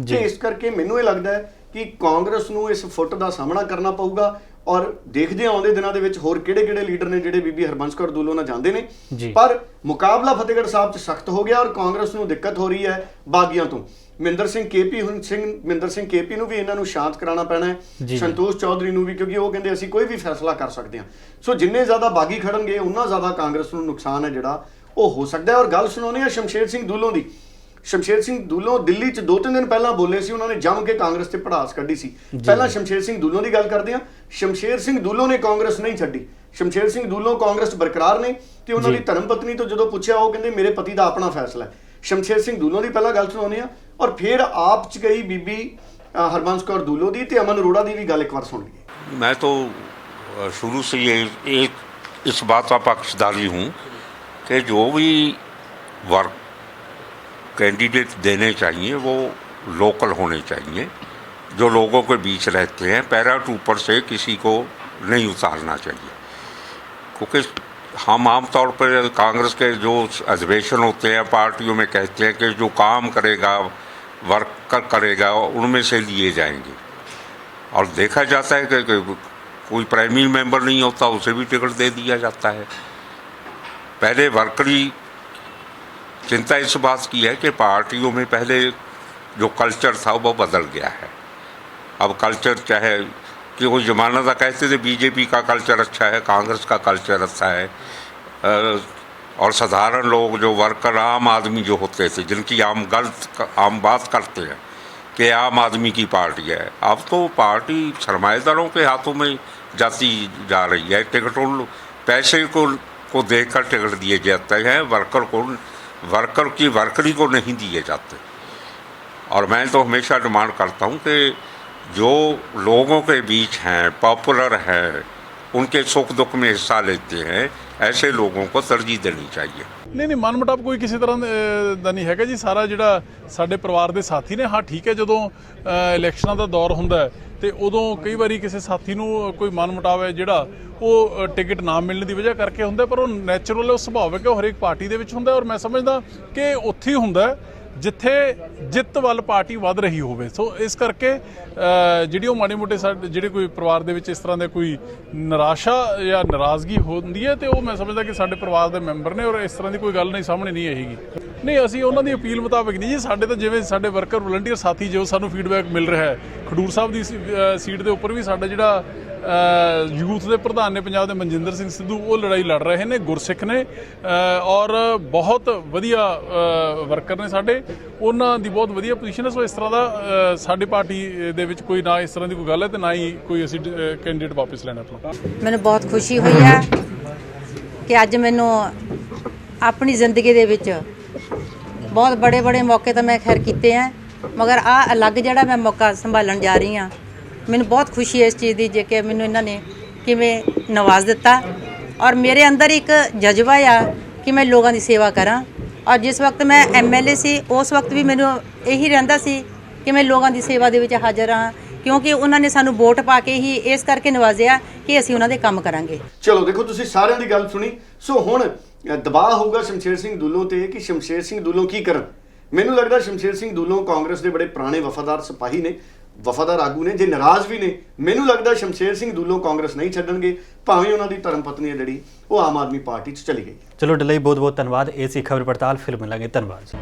ਜੀ। ਤੇ ਇਸ ਕਰਕੇ ਮੈਨੂੰ ਇਹ ਲੱਗਦਾ ਹੈ ਕਿ ਕਾਂਗਰਸ ਨੂੰ ਇਸ ਫੁੱਟ ਦਾ ਸਾਹਮਣਾ ਕਰਨਾ ਪਊਗਾ ਔਰ ਦੇਖਦੇ ਹਾਂ ਆਉਂਦੇ ਦਿਨਾਂ ਦੇ ਵਿੱਚ ਹੋਰ ਕਿਹੜੇ-ਕਿਹੜੇ ਲੀਡਰ ਨੇ ਜਿਹੜੇ ਬੀਬੀ ਹਰਬੰਸ ਕੌਰ ਦੂਲੋ ਨਾਲ ਜਾਂਦੇ ਨੇ। ਪਰ ਮੁਕਾਬਲਾ ਫਤਿਹਗੜ੍ਹ ਸਾਹਿਬ 'ਚ ਸਖਤ ਹੋ ਗਿਆ ਔਰ ਕਾਂਗਰਸ ਨੂੰ ਦਿੱਕਤ ਹੋ ਰਹੀ ਹੈ ਬਾਗੀਆਂ ਤੋਂ ਮਿੰਦਰ ਸਿੰਘ ਕੇਪੀ ਹੁਣ ਸਿੰਘ ਮਿੰਦਰ ਸਿੰਘ ਕੇਪੀ ਨੂੰ ਵੀ ਇਹਨਾਂ ਨੂੰ ਸ਼ਾਂਤ ਕਰਾਉਣਾ ਪੈਣਾ ਹੈ। ਸੰਤੋਸ਼ ਚੌਧਰੀ ਨੂੰ ਵੀ ਕਿਉਂਕਿ ਉਹ ਕਹਿੰਦੇ ਅਸੀਂ ਕੋਈ ਵੀ ਫੈਸਲਾ ਕਰ ਸਕਦੇ ਹਾਂ। ਸੋ ਜਿੰਨੇ ਜ਼ਿਆਦਾ ਬਾਗੀ ਖੜਨਗੇ ਉਨਾ ਜ਼ਿਆਦਾ ਕਾਂਗਰਸ ਨੂੰ ਨੁਕਸਾਨ ਹੈ ਜਿਹੜਾ ਉਹ ਹੋ ਸਕਦਾ ਹੈ। ਔਰ ਗੱਲ ਸੁਣਾਉਣੀ ਹੈ ਸ਼ਮਸ਼ੇਰ ਸਿੰਘ ਦੂਲੋਂ ਦੀ। ਸ਼ਮਸ਼ੇਰ ਸਿੰਘ ਦੂਲੋਂ ਦਿੱਲੀ 'ਚ ਦੋ ਤਿੰਨ ਦਿਨ ਪਹਿਲਾਂ ਬੋਲੇ ਸੀ ਉਹਨਾਂ ਨੇ ਜੰਮ ਕੇ ਕਾਂਗਰਸ ਤੇ ਪੜਾਸ ਕੱਢੀ ਸੀ। ਪਹਿਲਾਂ ਸ਼ਮਸ਼ੇਰ ਸਿੰਘ ਦੂਲੋਂ ਦੀ ਗੱਲ ਕਰਦੇ ਹਾਂ। ਸ਼ਮਸ਼ੇਰ ਸਿੰਘ ਦੂਲੋਂ ਨੇ ਕਾਂਗਰਸ ਨਹੀਂ ਛੱਡੀ। ਸ਼ਮਸ਼ੇਰ ਸਿੰਘ ਦੂਲੋਂ ਕਾਂਗਰਸ ਬਰਕਰਾਰ ਨੇ ਤੇ ਉਹਨਾਂ। ਦੀ ਧਰਮ ਪਤਨੀ ਤੋਂ ਜਦੋਂ ਪੁੱਛਿਆ ਉਹ ਕਹਿੰਦੇ ਮੇਰੇ ਪਤੀ ਦਾ ਆਪਣਾ ਫੈਸਲਾ ਹੈ। ਸ਼ਮਸ਼ੇਰ ਸਿੰਘ ਦੂਲੋਂ ਦੀ ਪਹਿਲਾਂ ਗੱਲ ਸੁਣਾਉਂਦੇ ਆ ਔਰ ਫਿਰ ਆਪ 'ਚ ਗਈ ਬੀਬੀ ਅ, ਹਰਬੰਸ ਕੌਰ ਦੂਲੋਂ ਦੀ ਤੇ ਅਮਨ ਅਰੋੜਾ ਦੀ ਵੀ ਗੱਲ ਇੱਕ ਵਾਰ ਸੁਣ ਲਈਏ मैं तो अ, शुरू से ये एक इस बात का पक्षधारी हूँ कि जो भी वर्क कैंडिडेट देने चाहिए वो लोकल होने चाहिए जो लोगों के बीच रहते हैं पैराट ऊपर से किसी को नहीं उतारना चाहिए क्योंकि हम आमतौर पर कांग्रेस के जो अधिवेशन होते हैं पार्टियों में कहते हैं कि जो काम करेगा वर्क करेगा उनमें से लिए जाएँगे। और देखा जाता है कि, कि कोई प्राइमरी मेंबर नहीं होता उसे भी टिकट दे दिया जाता है। पहले वर्करी चिंता इस बात की है कि पार्टियों में पहले जो कल्चर था वो बदल गया है। अब कल्चर चाहे कि वो जमाना था, कहते थे बीजेपी का कल्चर अच्छा है, कांग्रेस का कल्चर अच्छा है। और साधारण लोग जो वर्कर, आम आदमी जो होते थे, जिनकी आम गलत, आम बात करते हैं कि आम आदमी की पार्टी है। अब तो पार्टी सरमाएदारों के हाथों में जाती जा रही है। टिकटों पैसे को को देखकर टिकट दिए जाते हैं, वर्कर को, वर्कर की, वर्करी को नहीं दिए जाते। और मैं तो हमेशा डिमांड करता हूँ कि जो लोगों के बीच हैं पॉपुलर हैं उनके सुख दुख में हिस्सा लेते हैं ऐसे लोगों को तरजीह देनी चाहिए ਨਹੀਂ ਨਹੀਂ ਮਨ ਮੁਟਾਵ ਕੋਈ ਕਿਸੇ ਤਰ੍ਹਾਂ ਦੇ- ਦਾ ਨਹੀਂ ਹੈਗਾ ਜੀ ਸਾਰਾ ਜਿਹੜਾ ਸਾਡੇ ਪਰਿਵਾਰ ਦੇ ਸਾਥੀ ਨੇ ਹਾਂ ਠੀਕ ਹੈ ਜਦੋਂ ਅ, ਇਲੈਕਸ਼ਨਾਂ ਦਾ ਦੌਰ ਹੁੰਦਾ ਹੈ ਤੇ ਉਦੋਂ ਕਈ ਵਾਰੀ ਕਿਸੇ ਸਾਥੀ ਨੂੰ ਕੋਈ ਮਨ ਮੁਟਾਵ ਹੈ ਜਿਹੜਾ ਉਹ ਅ, ਟਿਕਟ ਨਾ ਮਿਲਣ ਦੀ ਵਜ੍ਹਾ ਕਰਕੇ ਹੁੰਦਾ ਪਰ ਉਹ ਨੈਚੁਰਲ ਉਹ ਸੁਭਾਵਿਕ ਹੈ ਉਹ ਹਰੇਕ ਪਾਰਟੀ ਦੇ ਵਿੱਚ ਹੁੰਦਾ ਔਰ ਮੈਂ ਸਮਝਦਾ ਕਿ ਉੱਥੇ ਹੀ ਹੁੰਦਾ ਹੈ ਜਿੱਥੇ ਜਿੱਤ ਵੱਲ ਪਾਰਟੀ ਵੱਧ ਰਹੀ ਹੋਵੇ। ਸੋ ਇਸ ਕਰਕੇ ਜਿਹੜੀ ਉਹ ਮਾੜੇ ਮੋਟੇ ਸਾਡੇ, ਜਿਹੜੇ ਕੋਈ ਪਰਿਵਾਰ ਦੇ ਵਿੱਚ ਇਸ ਤਰ੍ਹਾਂ ਦੇ ਕੋਈ ਨਿਰਾਸ਼ਾ ਜਾਂ ਨਾਰਾਜ਼ਗੀ ਹੁੰਦੀ ਹੈ, ਤੇ ਉਹ ਮੈਂ ਸਮਝਦਾ ਕਿ ਸਾਡੇ ਪਰਿਵਾਰ ਦੇ ਮੈਂਬਰ ਨੇ ਔਰ ਇਸ ਤਰ੍ਹਾਂ ਦੀ ਕੋਈ ਗੱਲ ਨਹੀਂ ਸਾਹਮਣੇ ਨਹੀਂ ਆਏਗੀ। ਨਹੀਂ, ਅਸੀਂ ਉਹਨਾਂ ਦੀ ਅਪੀਲ ਮੁਤਾਬਕ ਨਹੀਂ ਜੀ, ਸਾਡੇ ਤਾਂ ਜਿਵੇਂ ਸਾਡੇ ਵਰਕਰ ਵਲੰਟੀਅਰ ਸਾਥੀ ਜੋ ਸਾਨੂੰ ਫੀਡਬੈਕ ਮਿਲ ਰਿਹਾ ਹੈ, ਖਡੂਰ ਸਾਹਿਬ ਦੀ ਸੀਟ ਦੇ ਉੱਪਰ ਵੀ ਸਾਡਾ ਜਿਹੜਾ ਯੂਥ ਦੇ ਪ੍ਰਧਾਨ ਨੇ ਪੰਜਾਬ ਦੇ ਮਨਜਿੰਦਰ ਸਿੰਘ ਸਿੱਧੂ, ਉਹ ਲੜਾਈ ਲੜ ਰਹੇ ਨੇ, ਗੁਰਸਿੱਖ ਨੇ ਔਰ ਬਹੁਤ ਵਧੀਆ ਵਰਕਰ ਨੇ ਸਾਡੇ। ਉਹਨਾਂ ਦੀ ਬਹੁਤ ਵਧੀਆ ਪੋਜੀਸ਼ਨ ਹੈ, ਸੋ ਇਸ ਤਰ੍ਹਾਂ ਦਾ ਸਾਡੀ ਪਾਰਟੀ ਦੇ ਵਿੱਚ ਕੋਈ ਨਾ ਇਸ ਤਰ੍ਹਾਂ ਦੀ ਕੋਈ ਗੱਲ ਹੈ ਤੇ ਨਾ ਹੀ ਕੋਈ ਅਸੀਂ ਕੈਂਡੀਡੇਟ ਵਾਪਸ ਲੈਣਾ ਆਪਣਾ। ਮੈਨੂੰ ਬਹੁਤ ਖੁਸ਼ੀ ਹੋਈ ਹੈ ਕਿ ਅੱਜ ਮੈਨੂੰ ਆਪਣੀ ਜ਼ਿੰਦਗੀ ਦੇ ਵਿੱਚ ਬਹੁਤ ਬੜੇ ਬੜੇ ਮੌਕੇ ਤਾਂ ਮੈਂ ਖੈਰ ਕੀਤੇ ਆ ਮਗਰ ਆ ਅਲੱਗ ਜਿਹੜਾ ਮੈਂ ਮੌਕਾ ਸੰਭਾਲਣ ਜਾ ਰਹੀ ਹਾਂ ਮੈਨੂੰ ਬਹੁਤ ਖੁਸ਼ੀ ਹੈ ਇਸ ਚੀਜ਼ ਦੀ ਜੇ ਕਿ ਮੈਨੂੰ ਇਹਨਾਂ ਨੇ ਕਿਵੇਂ ਨਵਾਜ਼ ਦਿੱਤਾ। ਔਰ ਮੇਰੇ ਅੰਦਰ ਇੱਕ ਜਜ਼ਬਾ ਆ ਕਿ ਮੈਂ ਲੋਕਾਂ ਦੀ ਸੇਵਾ ਕਰਾਂ। ਔਰ ਜਿਸ ਵਕਤ ਮੈਂ ਐਮਐਲਏ ਸੀ, ਉਸ ਵਕਤ ਵੀ ਮੈਨੂੰ ਇਹੀ ਰਹਿੰਦਾ ਸੀ ਕਿ ਮੈਂ ਲੋਕਾਂ ਦੀ ਸੇਵਾ ਦੇ ਵਿੱਚ ਹਾਜ਼ਰ ਹਾਂ ਕਿਉਂਕਿ ਉਹਨਾਂ ਨੇ ਸਾਨੂੰ ਵੋਟ ਪਾ ਕੇ ਹੀ ਇਸ ਕਰਕੇ ਨਵਾਜ਼ਿਆ ਕਿ ਅਸੀਂ ਉਹਨਾਂ ਦੇ ਕੰਮ ਕਰਾਂਗੇ। ਚਲੋ, ਦੇਖੋ, ਤੁਸੀਂ ਸਾਰਿਆਂ ਦੀ ਗੱਲ ਸੁਣੀ। ਸੋ ਹੁਣ ਦਬਾਅ ਹੋਊਗਾ ਸ਼ਮਸ਼ੇਰ ਸਿੰਘ ਦੁੱਲੋਂ ਤੇ ਕਿ ਸ਼ਮਸ਼ੇਰ ਸਿੰਘ ਦੁੱਲੋਂ ਕੀ ਕਰਨ? ਮੈਨੂੰ ਲੱਗਦਾ ਸ਼ਮਸ਼ੇਰ ਸਿੰਘ ਦੁੱਲੋਂ ਕਾਂਗਰਸ ਦੇ ਬੜੇ ਪੁਰਾਣੇ ਵਫਾਦਾਰ ਸਿਪਾਹੀ ਨੇ। ਵਫਾਦਾਰ ਆਗੂ ਨੇ, ਜੇ ਨਾਰਾਜ਼ ਵੀ ਨੇ, ਮੈਨੂੰ ਲੱਗਦਾ ਸ਼ਮਸ਼ੇਰ ਸਿੰਘ ਦੁੱਲੋਂ ਕਾਂਗਰਸ ਨਹੀਂ ਛੱਡਣਗੇ, ਭਾਵੇਂ ਉਹਨਾਂ ਦੀ ਧਰਮ ਪਤਨੀ ਹੈ ਜਿਹੜੀ, ਉਹ ਆਮ ਆਦਮੀ ਪਾਰਟੀ 'ਚ ਚਲੀ ਗਈ। ਚਲੋ ਡਲਈ ਬਹੁਤ ਬਹੁਤ ਧੰਨਵਾਦ। ਇਹ ਸੀ ਖਬਰ ਪੜਤਾਲ, ਫਿਰ ਮਿਲਾਂਗੇ। ਧੰਨਵਾਦ।